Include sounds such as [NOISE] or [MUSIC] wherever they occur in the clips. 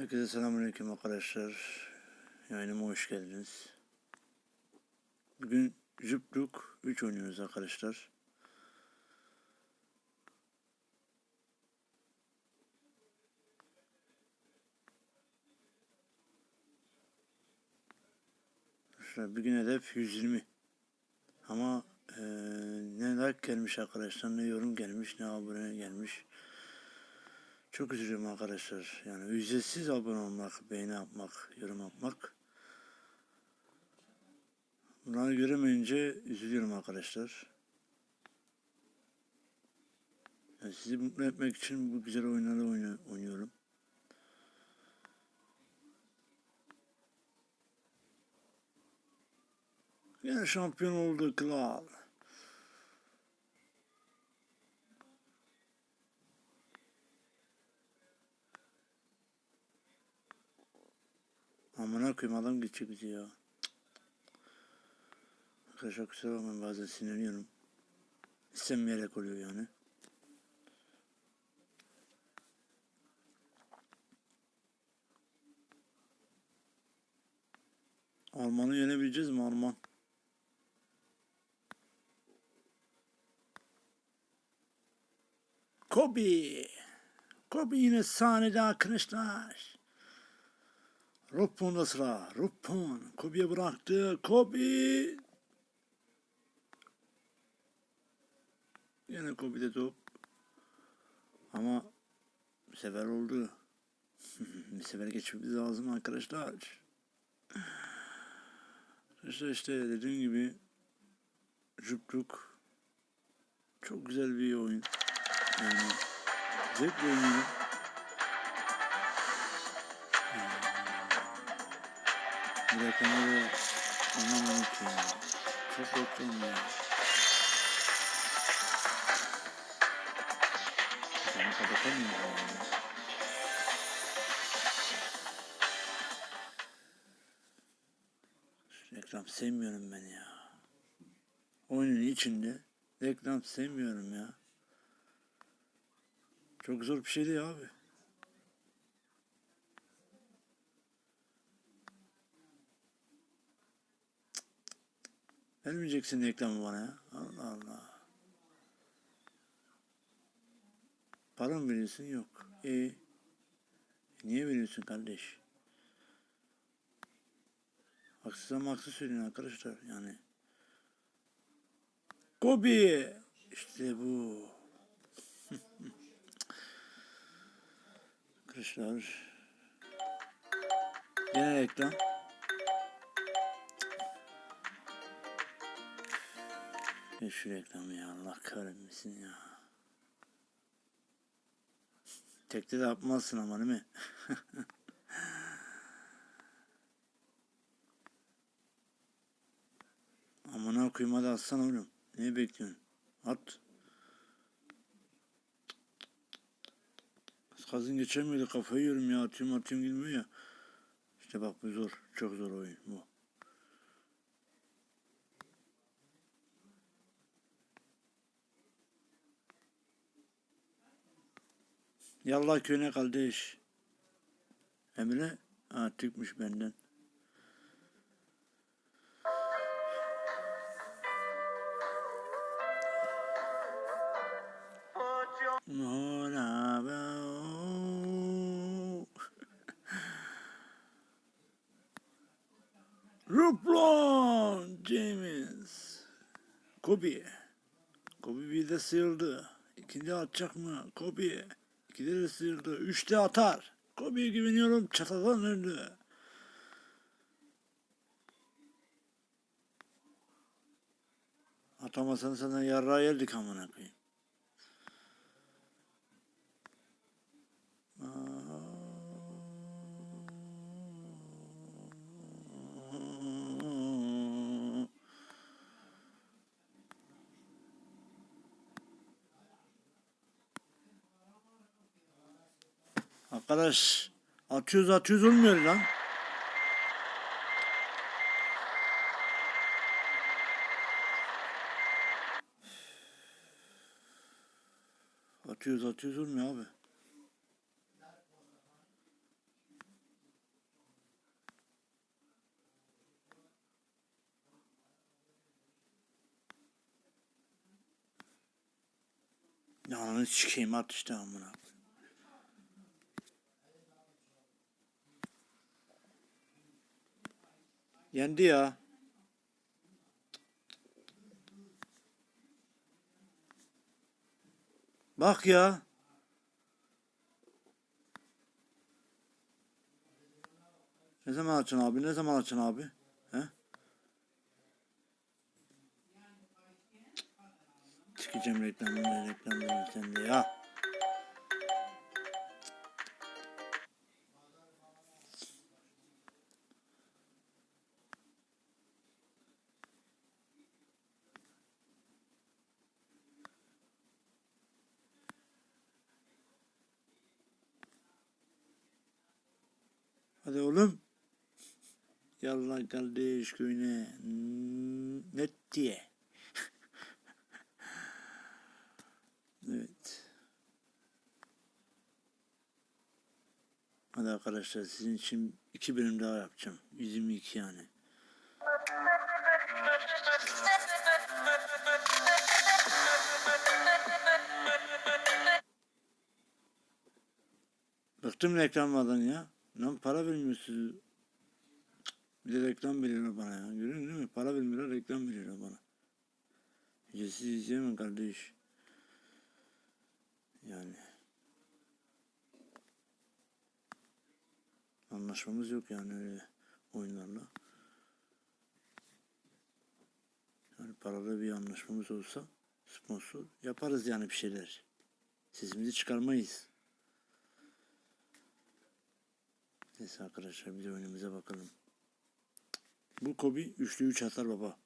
Herkese selamünaleyküm arkadaşlar. Yayınıma hoş geldiniz. Bugün Jüpluk 3 oynuyoruz arkadaşlar. Arkadaşlar bugün hedef 120. Ama eee, ne like gelmiş arkadaşlar, ne yorum gelmiş, ne abone gelmiş. Çok üzülüyorum arkadaşlar. Yani ücretsiz abone olmak, beğeni yapmak, yorum yapmak. Bunları göremeyince üzülüyorum arkadaşlar. Yani sizi mutlu etmek için bu güzel oyunları oynuyorum. Yine şampiyon oldu kral. Amına koyayım adam geçecek bizi ya. Arkadaşlar kusura bakmayın bazen sinirleniyorum. İstenmeyerek oluyor yani. Alman'ı yenebileceğiz mi Alman? Kobe. Kobe yine sahnede arkadaşlar. Ruppon'da sıra. Ruppon. Kobe'ye bıraktı. Kobe. Yine Kobe'de top. Ama bir sefer oldu. [LAUGHS] bir sefer geçmemiz lazım arkadaşlar. Arkadaşlar işte dediğim gibi Jupluk çok güzel bir oyun. Yani zevkle oynuyorum. Rakamları anlamadım ki ya. Çok bekliyorum ya. Bunu kapatamıyorum ya. Reklam sevmiyorum ben ya. Oyunun içinde reklam sevmiyorum ya. Çok zor bir şey değil abi. Vermeyeceksin reklamı bana ya. Allah Allah. Para mı veriyorsun? Yok. E niye veriyorsun kardeş? Haksız ama haksız söyleyin arkadaşlar yani. Kobe! İşte bu. [LAUGHS] arkadaşlar. Gene reklam. Ya şu reklamı ya Allah kahretmesin ya. Tekte de yapmazsın ama değil mi? [LAUGHS] Amına koyayım hadi atsana oğlum. Neyi bekliyorsun? At. Kazın geçemiyordu kafayı yiyorum ya atıyorum atıyorum gitmiyor ya. İşte bak bu zor. Çok zor oyun bu. Yallah köyüne kardeş. Emre? Ha Türkmüş benden. [LAUGHS] Ruplon James. Kobe. Kobe bir de sıyırdı. İkinci atacak mı? Kobe. İkide de sıyırdı. Üçte atar. Kobe'ye güveniyorum. Çatadan öldü. Atamasan sana yarrağı yerdik amına koyayım. Arkadaş atıyoruz atıyoruz olmuyor lan. Atıyoruz atıyoruz olmuyor abi. Ya onu sikeyim at işte amına. Yendi ya. Bak ya. Ne zaman açın abi? Ne zaman açın abi? He? Çıkacağım reklamını reklamını sen de ya. Hadi oğlum. Yallah kardeş köyüne. Ne diye. [LAUGHS] evet. Hadi arkadaşlar sizin için iki bölüm daha yapacağım. 122 yani. Bıktım reklamlardan ya. Lan para vermiyorsunuz. Bir de reklam veriyorlar bana ya. Görüyorsun değil mi? Para vermiyorlar reklam veriyorlar bana. Ücretsiz izleyemem kardeş. Yani. Anlaşmamız yok yani öyle oyunlarla. Yani paralı bir anlaşmamız olsa sponsor yaparız yani bir şeyler. Sesimizi çıkarmayız. Neyse arkadaşlar bir de önümüze bakalım. Bu Kobe üçlü üç atar baba.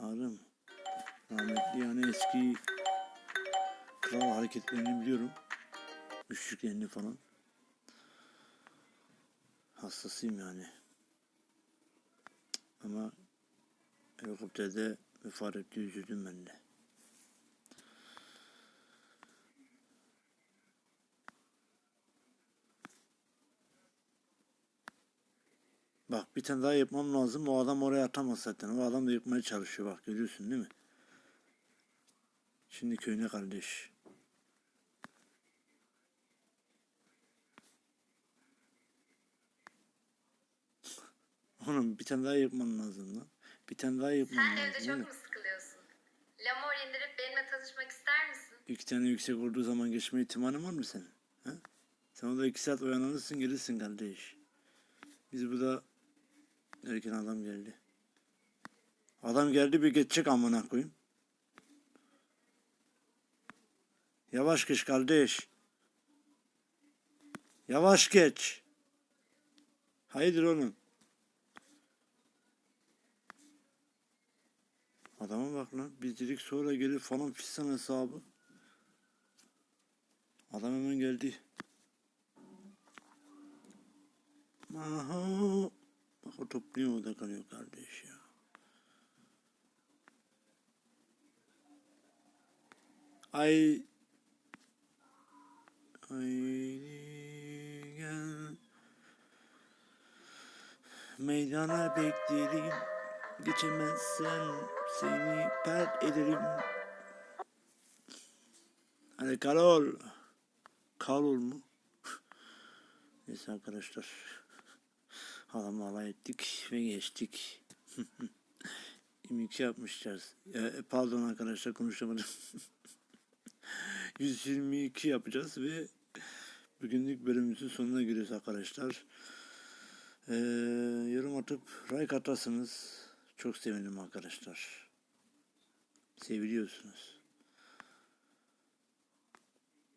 Mı? Rahmetli yani eski kral hareketlerini biliyorum. Üçlüklerini falan. Hassasıyım yani. Ama helikopterde vefat etti üzüldüm ben de. Bak bir tane daha yapmam lazım. O adam oraya atamaz zaten. O adam da yıkmaya çalışıyor. Bak görüyorsun değil mi? Şimdi köyüne kardeş. Oğlum bir tane daha yapman lazım lan. Bir tane daha yapman Sen lazım. evde değil çok mu sıkılıyorsun? Lamor indirip benimle tanışmak ister misin? İki tane yüksek olduğu zaman geçme ihtimalin var mı senin? Ha? Sen orada iki saat uyanırsın gelirsin kardeş. Biz burada derken adam geldi. Adam geldi bir geçecek amına koyayım. Yavaş geç kardeş. Yavaş geç. Hayırdır oğlum? Adama bak lan. Biz sonra gelir falan fistan hesabı. Adam hemen geldi. Aha. Bak o topluyor o da kalıyor kardeş ya. Ay. Haydi gel. Meydana beklerim. Geçemezsen seni pert ederim. Hadi Karol. Karol mu? [LAUGHS] Neyse arkadaşlar. Halamla alay ettik ve geçtik. [LAUGHS] 22 yapmışlar. E, pardon arkadaşlar konuşamadım. [LAUGHS] 122 yapacağız ve bugünlük bölümümüzün sonuna giriyoruz arkadaşlar. Ee, yorum atıp like atarsanız çok sevinirim arkadaşlar. Seviliyorsunuz.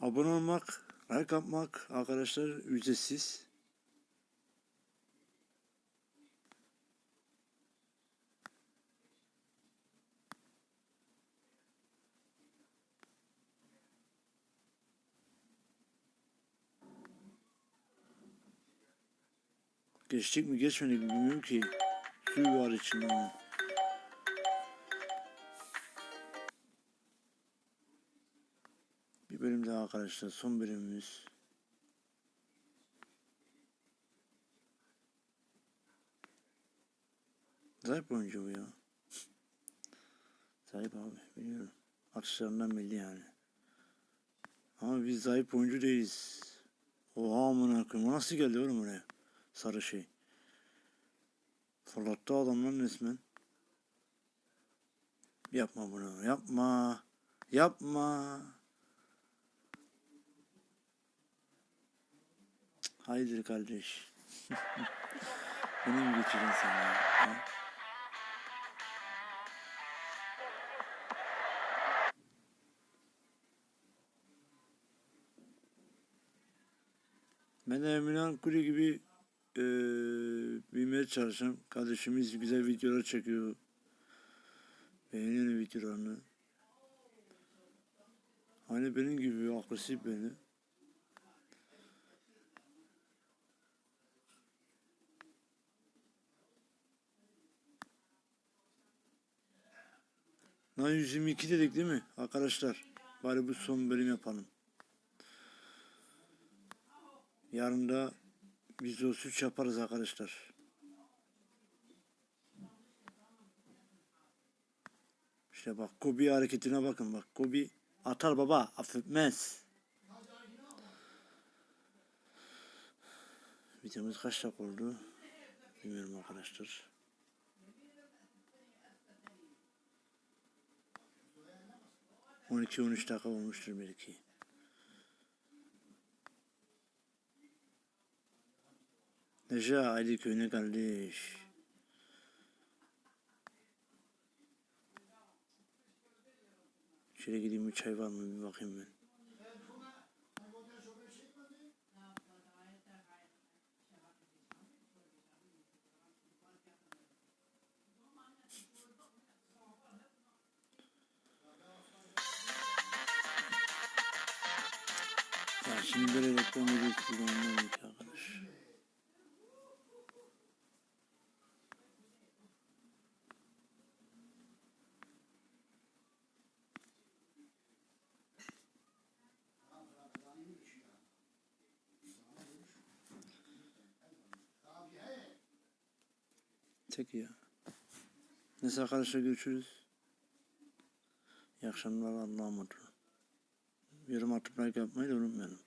Abone olmak, like atmak arkadaşlar ücretsiz. Geçtik mi geçmedik mi bilmiyorum ki. Su var içinde onun. Bir bölüm daha arkadaşlar. Son bölümümüz. Zayıf oyuncu bu ya. Zayıf abi biliyorum. Atışlarından belli yani. Ama biz zayıf oyuncu değiliz. Oha amına koyayım. Nasıl geldi oğlum oraya? Sarı şey. Fırlattı adamlar resmen. Yapma bunu. Yapma. Yapma. Haydi kardeş. [LAUGHS] Beni mi geçirdin ha? Ben de Emirhan Kuri gibi eee büyümeye çalışıyorum. Kardeşimiz güzel videolar çekiyor. Beğeniyorum videolarını. Hani benim gibi agresif beni. Lan 122 dedik değil mi arkadaşlar? Bari bu son bölüm yapalım. Yarın da biz o suç yaparız arkadaşlar. İşte bak Kobe hareketine bakın bak. Kobe atar baba affetmez. Videomuz kaç dakika oldu? Bilmiyorum arkadaşlar. On iki on üç dakika olmuştur belki. Neşe Ali köyüne kardeş. Şöyle gideyim bir çay var mı bir bakayım ben. Tek ya. Neyse arkadaşlar görüşürüz. İyi akşamlar Allah'a emanet olun. Yorum atıp like yapmayı da unutmayalım.